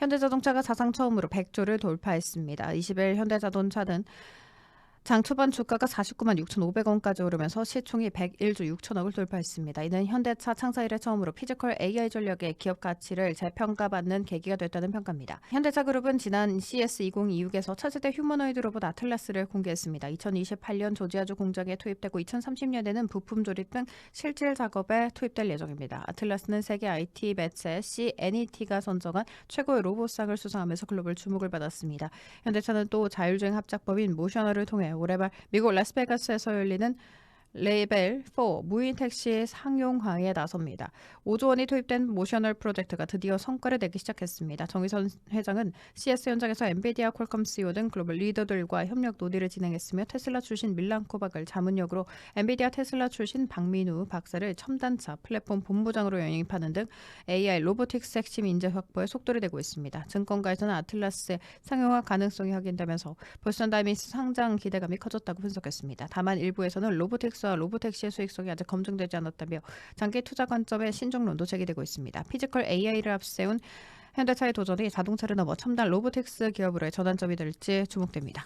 현대자동차가 사상 처음으로 100조를 돌파했습니다. 20일 현대자동차는 장 초반 주가가 49만 6,500원까지 오르면서 시총이 101조 6천억을 돌파했습니다. 이는 현대차 창사 이래 처음으로 피지컬 AI 전력의 기업 가치를 재평가받는 계기가 됐다는 평가입니다. 현대차 그룹은 지난 CS2026에서 차세대 휴머노이드 로봇 아틀라스를 공개했습니다. 2028년 조지아주 공장에 투입되고 2030년에는 부품 조립 등 실질 작업에 투입될 예정입니다. 아틀라스는 세계 IT 매체 CNET가 선정한 최고의 로봇상을 수상하면서 글로벌 주목을 받았습니다. 현대차는 또 자율주행 합작법인 모셔널을 통해 올해 말 미국 라스베가스에서 열리는 레벨 4 무인 택시 상용화에 나섭니다. 5조 원이 투입된 모셔널 프로젝트가 드디어 성과를 내기 시작했습니다. 정의선 회장은 CS 현장에서 엔비디아, 퀄컴 CEO 등 글로벌 리더들과 협력 논의를 진행했으며 테슬라 출신 밀란 코박을 자문역으로 엔비디아 테슬라 출신 박민우 박사를 첨단차 플랫폼 본부장으로 영입하는 등 AI 로보틱스 핵심 인재 확보에 속도를 내고 있습니다. 증권가에서는 아틀라스의 상용화 가능성이 확인되면서 벌선 다이미스 상장 기대감이 커졌다고 분석했습니다. 다만 일부에서는 로보틱스 와 로보택시의 수익성이 아직 검증되지 않았다며 장기 투자 관점의 신중 론도 제기되고 있습니다. 피지컬 AI를 앞세운 현대차의 도전이 자동차를 넘어 첨단 로보틱스 기업으로의 전환점이 될지 주목됩니다.